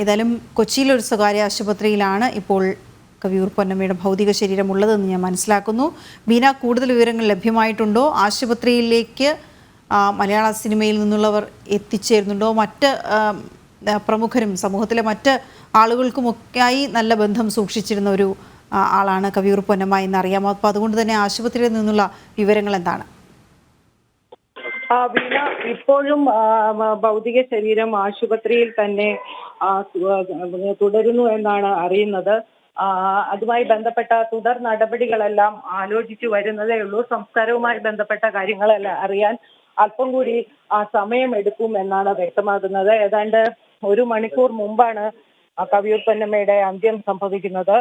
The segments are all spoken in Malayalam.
ഏതായാലും കൊച്ചിയിലെ ഒരു സ്വകാര്യ ആശുപത്രിയിലാണ് ഇപ്പോൾ കവിയൂർ പൊന്നമ്മയുടെ ഭൗതിക ശരീരം ഉള്ളതെന്ന് ഞാൻ മനസ്സിലാക്കുന്നു. ബീന കൂടുതൽ വിവരങ്ങൾ ലഭ്യമായിട്ടുണ്ടോ? ആശുപത്രിയിലേക്ക് മലയാള സിനിമയിൽ നിന്നുള്ളവർ എത്തിച്ചേരുന്നുണ്ടോ? മറ്റ് പ്രമുഖരും സമൂഹത്തിലെ മറ്റ് ആളുകൾക്കുമൊക്കെയായി നല്ല ബന്ധം സൂക്ഷിച്ചിരുന്ന ഒരു ആളാണ് കവിയൂർ പൊന്നമ്മ എന്നറിയാമോ? അപ്പോൾ അതുകൊണ്ട് തന്നെ ആശുപത്രിയിൽ നിന്നുള്ള വിവരങ്ങൾ എന്താണ്? വീണ ഇപ്പോഴും ഭൗതിക ശരീരം ആശുപത്രിയിൽ തന്നെ തുടരുന്നു എന്നാണ് അറിയുന്നത്. അതുമായി ബന്ധപ്പെട്ട തുടർ നടപടികളെല്ലാം ആലോചിച്ചു വരുന്നതേ ഉള്ളൂ. സംസ്കാരവുമായി ബന്ധപ്പെട്ട കാര്യങ്ങളെല്ലാം അറിയാൻ അല്പം കൂടി സമയം എടുക്കും എന്നാണ് വ്യക്തമാകുന്നത്. ഏതാണ്ട് ഒരു മണിക്കൂർ മുമ്പാണ് കവിയൂർ പൊന്നമ്മയുടെ അന്ത്യം സംഭവിക്കുന്നത്.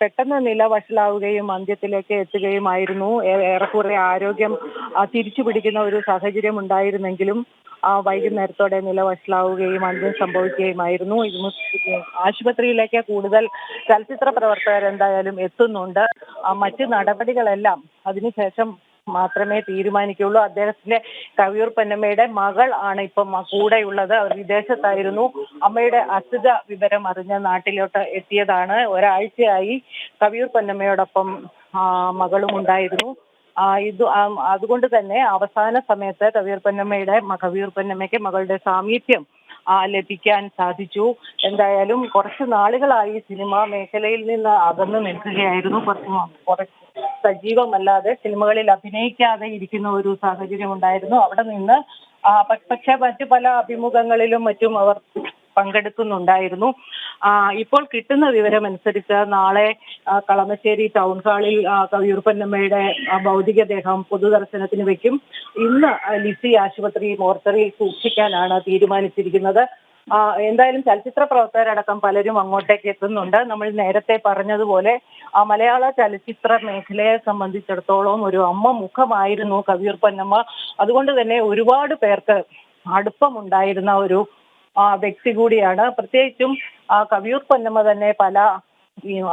പെട്ടെന്ന് നില വഷളാവുകയും അന്ത്യത്തിലേക്ക് എത്തുകയുമായിരുന്നു. ഏറെക്കുറെ ആരോഗ്യം തിരിച്ചു പിടിക്കുന്ന ഒരു സാഹചര്യം ഉണ്ടായിരുന്നെങ്കിലും വൈകുന്നേരത്തോടെ നില വഷളാവുകയും അന്ത്യം സംഭവിക്കുകയുമായിരുന്നു. ആശുപത്രിയിലേക്ക് കൂടുതൽ ചലച്ചിത്ര പ്രവർത്തകർ എന്തായാലും എത്തുന്നുണ്ട് മറ്റ് നടപടികളെല്ലാം അതിനുശേഷം മാത്രമേ തീരുമാനിക്കുള്ളൂ അദ്ദേഹത്തിന്റെ കവിയൂർ പൊന്നമ്മയുടെ മകൾ ആണ് ഇപ്പം കൂടെയുള്ളത്. അവർ വിദേശത്തായിരുന്നു. അമ്മയുടെ അസുഖ വിവരം അറിഞ്ഞ നാട്ടിലോട്ട് എത്തിയതാണ്. ഒരാഴ്ചയായി കവിയൂർ പൊന്നമ്മയോടൊപ്പം മകളും ഉണ്ടായിരുന്നു. ഇത് അതുകൊണ്ട് തന്നെ അവസാന സമയത്ത് കവിയൂർ പൊന്നമ്മയുടെ കവിയൂർ പൊന്നമ്മയ്ക്ക് മകളുടെ സാമീപ്യം ലഭിക്കാൻ സാധിച്ചു. എന്തായാലും കുറച്ച് നാളുകളായി സിനിമാ മേഖലയിൽ നിന്ന് അകന്നു നിൽക്കുകയായിരുന്നു. കുറച്ച് കുറച്ച് സജീവമല്ലാതെ സിനിമകളിൽ അഭിനയിക്കാതെ ഇരിക്കുന്ന ഒരു സാഹചര്യം ഉണ്ടായിരുന്നു. അവിടെ നിന്ന് പക്ഷേ മറ്റു പല അഭിമുഖങ്ങളിലും മറ്റും അവർ പങ്കെടുക്കുന്നുണ്ടായിരുന്നു. ഇപ്പോൾ കിട്ടുന്ന വിവരമനുസരിച്ച് നാളെ കളമശ്ശേരി ടൗൺ ഹാളിൽ ആ, കവിയൂർ പൊന്നമ്മയുടെ ആ, ഭൗതികദേഹം പൊതുദർശനത്തിന് വെക്കും. ഇന്ന് ലിസി ആശുപത്രി മോർച്ചറിയിൽ സൂക്ഷിക്കാനാണ് തീരുമാനിച്ചിരിക്കുന്നത്. എന്തായാലും ചലച്ചിത്ര പ്രവർത്തകരടക്കം പലരും അങ്ങോട്ടേക്ക് എത്തുന്നുണ്ട്. നമ്മൾ നേരത്തെ പറഞ്ഞതുപോലെ മലയാള ചലച്ചിത്ര മേഖലയെ സംബന്ധിച്ചിടത്തോളം ഒരു അമ്മ മുഖമായിരുന്നു കവിയൂർ പൊന്നമ്മ. അതുകൊണ്ട് തന്നെ ഒരുപാട് പേർക്ക് അടുപ്പമുണ്ടായിരുന്ന ഒരു വ്യക്തി കൂടിയാണ്. പ്രത്യേകിച്ചും കവിയൂർ പൊന്നമ്മ തന്നെ പല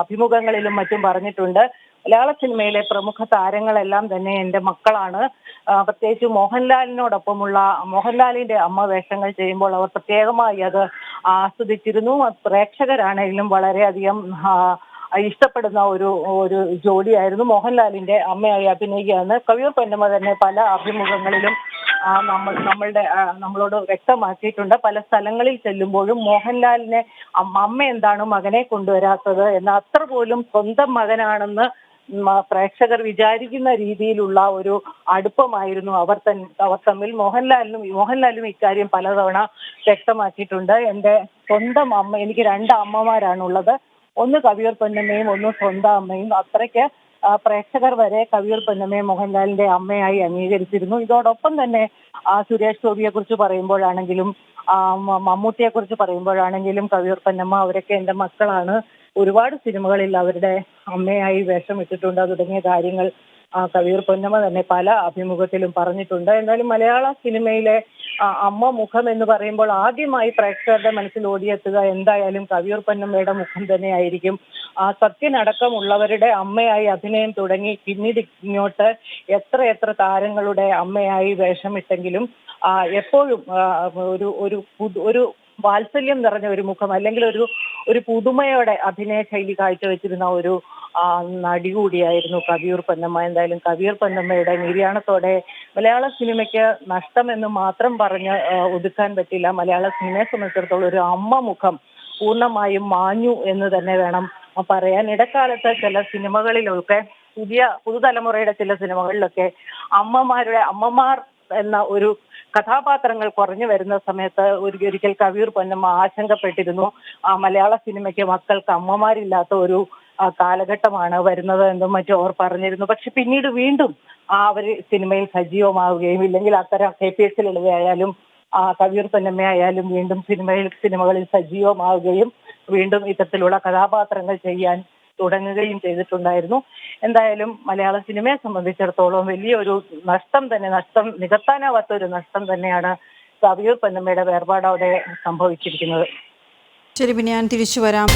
അഭിമുഖങ്ങളിലും മറ്റും പറഞ്ഞിട്ടുണ്ട്. മലയാള സിനിമയിലെ പ്രമുഖ താരങ്ങളെല്ലാം തന്നെ എന്റെ മക്കളാണ്. പ്രത്യേകിച്ച് മോഹൻലാലിനോടൊപ്പമുള്ള മോഹൻലാലിന്റെ അമ്മ വേഷങ്ങൾ ചെയ്യുമ്പോൾ അവർ പ്രത്യേകമായി അത് ആസ്വദിച്ചിരുന്നു. പ്രേക്ഷകരാണെങ്കിലും വളരെയധികം ഇഷ്ടപ്പെടുന്ന ഒരു ഒരു ജോഡിയായിരുന്നു മോഹൻലാലിന്റെ അമ്മയായി അഭിനയിക്കുകയാണ്. കവിയൂർ പൊന്നമ്മ തന്നെ പല അഭിമുഖങ്ങളിലും നമ്മൾ നമ്മളുടെ നമ്മളോട് വ്യക്തമാക്കിയിട്ടുണ്ട്. പല സ്ഥലങ്ങളിൽ ചെല്ലുമ്പോഴും മോഹൻലാലിനെ അമ്മ എന്താണ് മകനെ കൊണ്ടുവരാത്തത് എന്ന് അത്ര പോലും സ്വന്തം മകനാണെന്ന് പ്രേക്ഷകർ വിചാരിക്കുന്ന രീതിയിലുള്ള ഒരു അടുപ്പമായിരുന്നു അവർ തൻ അവർ തമ്മിൽ. മോഹൻലാലിനും മോഹൻലാലും ഇക്കാര്യം പലതവണ വ്യക്തമാക്കിയിട്ടുണ്ട്. എന്റെ സ്വന്തം അമ്മ എനിക്ക് രണ്ട് അമ്മമാരാണുള്ളത്. ഒന്ന് കവിയർ പൊന്നമ്മയും ഒന്ന് സ്വന്തം അമ്മയും. അത്രയ്ക്ക് പ്രേക്ഷകർ വരെ കവിയൂർ പൊന്നമ്മയെ മോഹൻലാലിന്റെ അമ്മയായി അംഗീകരിച്ചിരുന്നു. ഇതോടൊപ്പം തന്നെ ആ, സുരേഷ് ഗോപിയെ കുറിച്ച് പറയുമ്പോഴാണെങ്കിലും മമ്മൂട്ടിയെ കുറിച്ച് പറയുമ്പോഴാണെങ്കിലും കവിയൂർ പൊന്നമ്മ അവരൊക്കെ എന്റെ മക്കളാണ്. ഒരുപാട് സിനിമകളിൽ അവരുടെ അമ്മയായി വേഷമിട്ടിട്ടുണ്ട് തുടങ്ങിയ കാര്യങ്ങൾ കവിയൂർ പൊന്നമ്മ തന്നെ പല അഭിമുഖത്തിലും പറഞ്ഞിട്ടുണ്ട്. എന്നാലും മലയാള സിനിമയിലെ അമ്മ മുഖം എന്ന് പറയുമ്പോൾ ആദ്യമായി പ്രേക്ഷകരുടെ മനസ്സിൽ ഓടിയെത്തുക എന്തായാലും കവിയൂർ പൊന്നമ്മയുടെ മുഖം തന്നെയായിരിക്കും. സത്യനടക്കമുള്ളവരുടെ അമ്മയായി അഭിനയം തുടങ്ങി. പിന്നീട് ഇങ്ങോട്ട് എത്ര എത്ര താരങ്ങളുടെ അമ്മയായി വേഷമിട്ടെങ്കിലും എപ്പോഴും ഒരു ഒരു ഒരു വാത്സല്യം നിറഞ്ഞ ഒരു മുഖം അല്ലെങ്കിൽ ഒരു ഒരു പുതുമയോടെ അഭിനയ ശൈലി കാഴ്ചവെച്ചിരുന്ന ഒരു നടി കൂടിയായിരുന്നു കവിയൂർ പൊന്നമ്മ. എന്തായാലും കവിയൂർ പൊന്നമ്മയുടെ നിര്യാണത്തോടെ മലയാള സിനിമയ്ക്ക് നഷ്ടമെന്ന് മാത്രം പറഞ്ഞ് ഒതുക്കാൻ പറ്റില്ല. മലയാള സിനിമയെ സംബന്ധിച്ചിടത്തോളം ഒരു അമ്മ മുഖം പൂർണമായും മാഞ്ഞു എന്ന് തന്നെ വേണം പറയാൻ ഇടക്കാലത്ത് ചില സിനിമകളിലൊക്കെ പുതിയ പുതുതലമുറയുടെ ചില സിനിമകളിലൊക്കെ അമ്മമാരുടെ അമ്മമാർ എന്ന ഒരു കഥാപാത്രങ്ങൾ കുറഞ്ഞു വരുന്ന സമയത്ത് ഒരു ഒരിക്കൽ കവിയൂർ പൊന്നമ്മ ആശങ്കപ്പെട്ടിരുന്നു. ആ മലയാള സിനിമയ്ക്ക് മക്കൾക്ക് അമ്മമാരില്ലാത്ത ഒരു കാലഘട്ടമാണ് വരുന്നത് എന്നും മറ്റും അവർ പറഞ്ഞിരുന്നു. പക്ഷെ പിന്നീട് വീണ്ടും ആ അവർ സിനിമയിൽ സജീവമാവുകയും ഇല്ലെങ്കിൽ അത്തരം കെ പി എസ് ആ കവിയൂർ തന്നമ്മയായാലും വീണ്ടും സിനിമയിൽ സിനിമകളിൽ സജീവമാവുകയും വീണ്ടും ഇത്തരത്തിലുള്ള കഥാപാത്രങ്ങൾ ചെയ്യാൻ തുടങ്ങുകയും ചെയ്തിട്ടുണ്ടായിരുന്നു. എന്തായാലും മലയാള സിനിമയെ സംബന്ധിച്ചിടത്തോളം വലിയൊരു നഷ്ടം തന്നെ നഷ്ടം നികത്താനാവാത്ത ഒരു നഷ്ടം തന്നെയാണ് കവിയൂർ പൊന്നമ്മയുടെ വേർപാടോടെ സംഭവിച്ചിരിക്കുന്നത്. ശരി പിന്നെ ഞാൻ തിരിച്ചു വരാം.